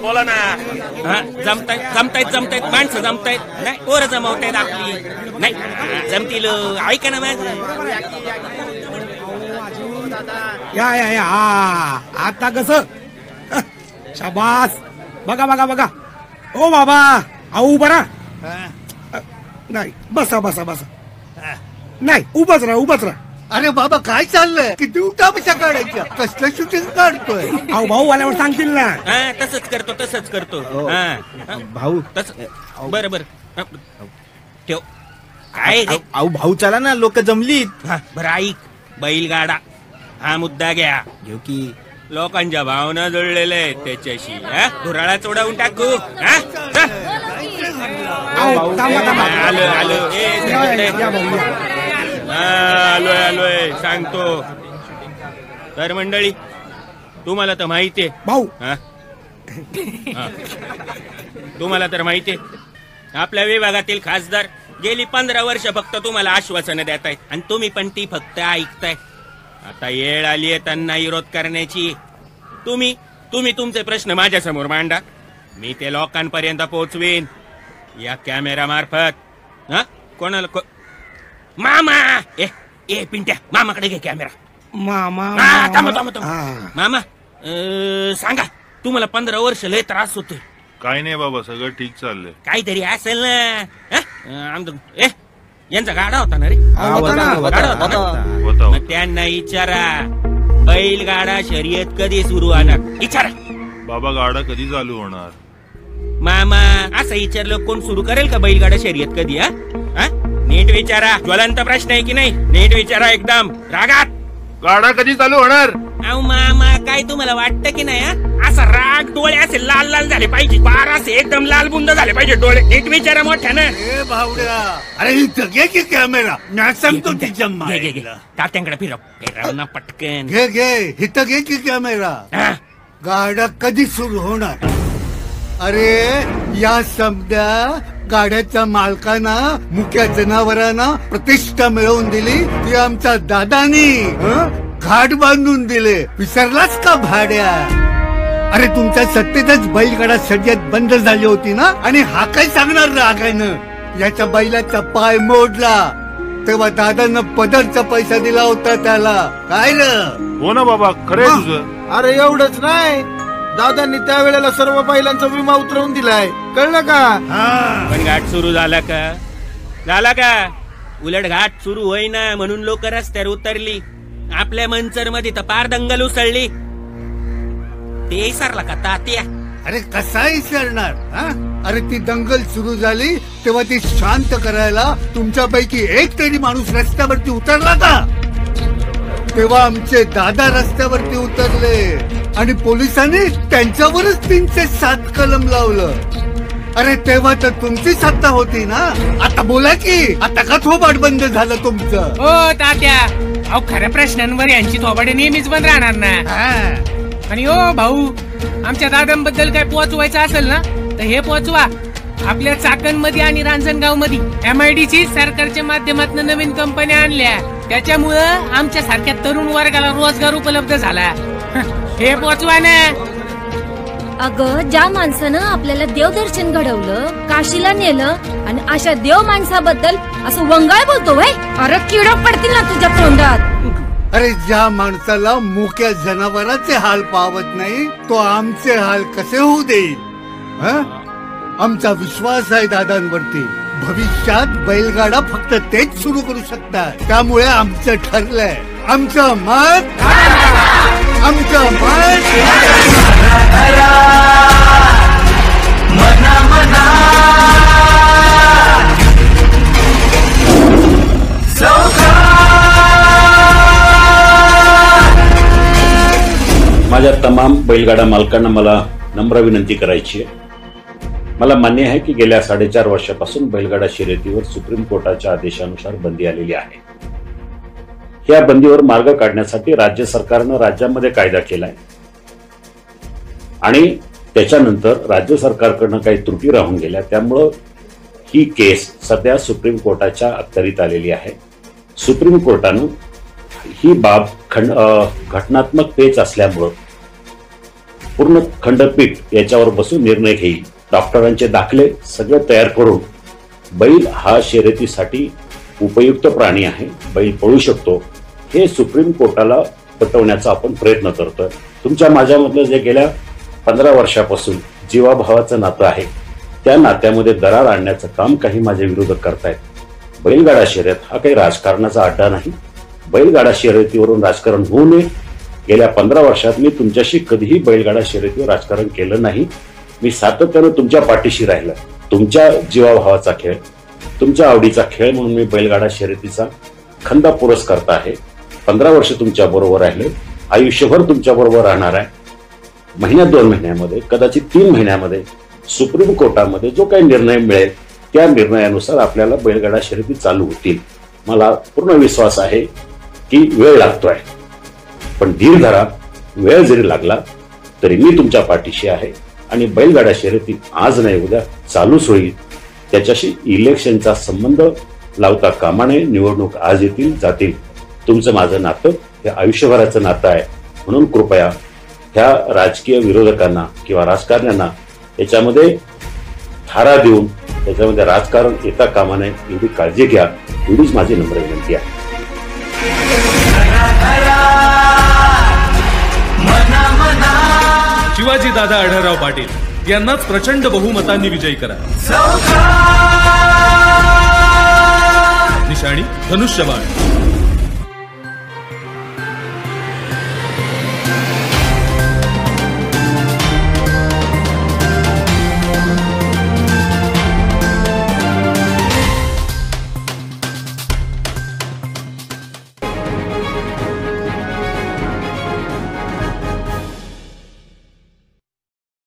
बोला ना. हा, जमतायत जमतायत जमतायत माणसं जमतायत नाही पोरं जमवतायत आपली नाही जमतील. ऐका ना माझं या या या. हा आता कस? शाबास. बघा बघा बघा. ओ बाबा. आऊ बरा नाही बसा बसा बसा. नाही उभाच राहा उभाच राहा. अरे बाबा काय चाललंय? किती उठा कशा काढायच्या? कसलं शूटिंग काढतोय? भाऊ आल्यावर सांगतील ना. हा तसंच करतो तसंच करतो. हा. हा, भाऊ. तस बरं बरं. ठेव. काय रे? अहो भाऊ चला ना लोक जमलीत. हा, बरं ऐक. बैलगाडा. हा मुद्दा घ्या. घेऊ की. लोकांच्या भावना जुळलेल्या आहेत त्याच्याशी. हा? धुराळा चोडावून टाकू. हा? आऊ थांबा थांबा. आलो आलो. ए या, या, तिकडे. या भाऊ या. हा, आलोय आलोय. सांगतो. तर मंडळी तुम्हाला तर माहितीये भाऊ. हा? हा. तुम्हाला तर माहितीये आपल्या विभागातील खासदार गेली पंधरा वर्ष फक्त तुम्हाला आश्वासनं देत आहेत. आणि तुम्ही पण ती फक्त ऐकताय. आता येळ आली आहे त्यांना विरोध करण्याची. तुम्ही तुम्ही तुमचे प्रश्न माझ्यासमोर मांडा. मी ते लोकांपर्यंत पोहोचवीन या कॅमेरा मार्फत. हा? कोणाला को... मामा! ए ए पिंट्या मामाकडे घे कॅमेरा मामा हा, थांबा, थांबा, थांबा. मामा अं, सांगा तुम्हाला पंधरा वर्ष लय त्रास होतोय. काय नाही बाबा सगळं ठीक चाललंय. काहीतरी असेल ना. हा? अं, आमचं- ए यांचा गाडा होता ना रे? हा, होता ना. गाडा होता? होता. मग त्यांना विचारा बैलगाडा शर्यत कधी सुरू होणार? विचारा बाबा गाडा कधी चालू होणार? मामा असं विचारलं कोण सुरू करेल का बैलगाडा शर्यत कधी हा? हा? नीट विचारा. ज्वलंत प्रश्न आहे की नाही? नीट विचारा एकदम. रागात. गाडा कधी चालू होणार? अहो मामा काय तुम्हाला वाटतं की नाही हा? असा राग डोळे असे लाल लाल झाले पाहिजे. बार असे एकदम लाल बुंद झाले पाहिजे डोळे. नीट विचारा ए भावड्या. अरे इथं घे की कॅमेरा मी सांगतो तिच्या मायला. तात्यांकडे फिरव. फिरव ना पटकन. घे घे. इथं घे की कॅमेरा हा? गाड्या कधी सुरू होणार? अरे या समजा गाड्याच्या मालकांना मुख्या जनावरांना प्रतिष्ठा मिळवून दिली. ती आमच्या दादानी हं? घाट बांधून दिले. विसरलाच का भाड्या? अरे तुमच्या सत्तेतच बैलगाडा शर्यत बंद झाली होती ना? आणि हा काय सांगणार रागायनं याच्या बैलाचा पाय मोडला. तेव्हा दादानं पदरचा पैसा दिला होता त्याला. काय र? हो ना बाबा तुझं. अरे एवढंच नाही. दादांनी त्यावेळेला सर्व बैलांचा विमा उतरवून दिलाय. कळलं का? हा. पण घाट सुरू झाला का? झाला का? उलट घाट सुरू होईना म्हणून लोक रस्त्यावर उतरली. आपल्या मंचरमध्ये तर पार दंगल उसळली. ते विसरला का तात्या? अरे कसा विसरणार हा? अरे ती दंगल सुरू झाली तेव्हा ती शांत करायला तुमच्यापैकी एक तरी माणूस रस्त्यावरती उतरला का? तेव्हा आमचे दादा रस्त्यावरती उतरले आणि पोलिसांनी त्यांच्यावरच तीनशे सात कलम लावलं. अरे तेव्हा तर तुमची सत्ता होती ना? आता बोला की आता का थोबाड बंद झालं तुमचं? हो तात्या. अहो खऱ्या प्रश्नांवर यांची थोबाडे नेहमीच बंद राहणार ना. हा. आणि हो भाऊ आमच्या दादांबद्दल काय पोहोचवायचं असेल ना तर हे पोहोचवा. आपल्या चाकणमध्ये आणि रांजणगावमध्ये एम आय डी ची सरकारच्या माध्यमातून नवीन कंपन्या आणल्या. त्याच्यामुळं आमच्या सारख्या तरुण वर्गाला रोजगार उपलब्ध झाला. हे पोहोचवा ना अगं ज्या माणसानं आपल्याला देवदर्शन घडवलं काशीला नेलं आणि अशा देव माणसाबद्दल असं वंगाळ बोलतो वय अरे किडक पडतील ना तुझ्या तोंडात. अरे ज्या माणसाला मुक्या जनावरांचे हाल पावत नाही तो आमचे हाल कसे होऊ देईल? हं? आमचा विश्वास आहे दादांवरती. भविष्यात बैलगाडा फक्त तेच सुरू करू शकतात. त्यामुळे आमचं ठरलंय. आमचं मत आमचं मत माझ्या तमाम बैलगाडा मालकांना मला नम्र विनंती करायची आहे. मला मान्य आहे की गेल्या साडेचार वर्षापासून बैलगाडा शर्यतीवर सुप्रीम कोर्टाच्या आदेशानुसार बंदी आलेली आहे. या बंदीवर मार्ग काढण्यासाठी राज्य सरकारनं राज्यामध्ये कायदा केलाय. आणि त्याच्यानंतर राज्य सरकारकडनं काही त्रुटी राहून गेल्या. त्यामुळं ही केस सध्या सुप्रीम कोर्टाच्या अखत्यारीत आलेली आहे. सुप्रीम कोर्टानं ही बाब खंड घटनात्मक पेच असल्यामुळं पूर्ण खंडपीठ याच्यावर बसून निर्णय घेईल. डॉक्टरांचे दाखले सगळे तयार करून बैल हा शर्यतीसाठी उपयुक्त प्राणी आहे. बैल पळू शकतो. हे सुप्रीम कोर्टाला पटवण्याचा आपण प्रयत्न करतोय. तुमच्या माझ्यामधलं जे गेल्या पंधरा वर्षापासून जीवाभावाचं नातं आहे त्या नात्यामध्ये दरार आणण्याचं काम काही माझे विरोधक करतायत. बैलगाडा शर्यत हा काही राजकारणाचा अड्डा नाही. बैलगाडा शर्यतीवरून राजकारण होऊ नये. गेल्या पंधरा वर्षात मी तुमच्याशी कधीही बैलगाडा शर्यतीवर राजकारण केलं नाही. मी सातत्यानं तुमच्या पाठीशी राहिलं. तुमच्या जीवाभावाचा खेळ तुमच्या आवडीचा खेळ म्हणून मी बैलगाडा शर्यतीचा खंदा पुरस्कर्ता आहे. पंधरा वर्ष तुमच्या बरोबर राहिले. आयुष्यभर तुमच्या बरोबर राहणार आहे. महिन्यात दोन महिन्यामध्ये कदाचित तीन महिन्यामध्ये सुप्रीम कोर्टामध्ये जो काही निर्णय मिळेल त्या निर्णयानुसार आपल्याला बैलगाडा शर्यती चालू होतील. मला पूर्ण विश्वास आहे की वेळ लागतोय. पण धीर धरा वेळ जरी लागला तरी मी तुमच्या पाठीशी आहे. आणि बैलगाडा शर्यती आज नाही उद्या चालूच होईल. त्याच्याशी इलेक्शनचा संबंध लावता कामा नये निवडणूक आज येतील जातील. तुमचं माझं नातं हे आयुष्यभराचं नातं आहे. म्हणून कृपया ह्या राजकीय विरोधकांना किंवा राजकारण्यांना याच्यामध्ये थारा देऊन त्याच्यामध्ये राजकारण येता कामा नये एवढी काळजी घ्या. एवढीच माझी नम्र विनंती आहे. शिवाजी दादा आढळराव पाटील यांनाच प्रचंड बहुमतांनी विजयी करा. निशाणी धनुष्यबाण.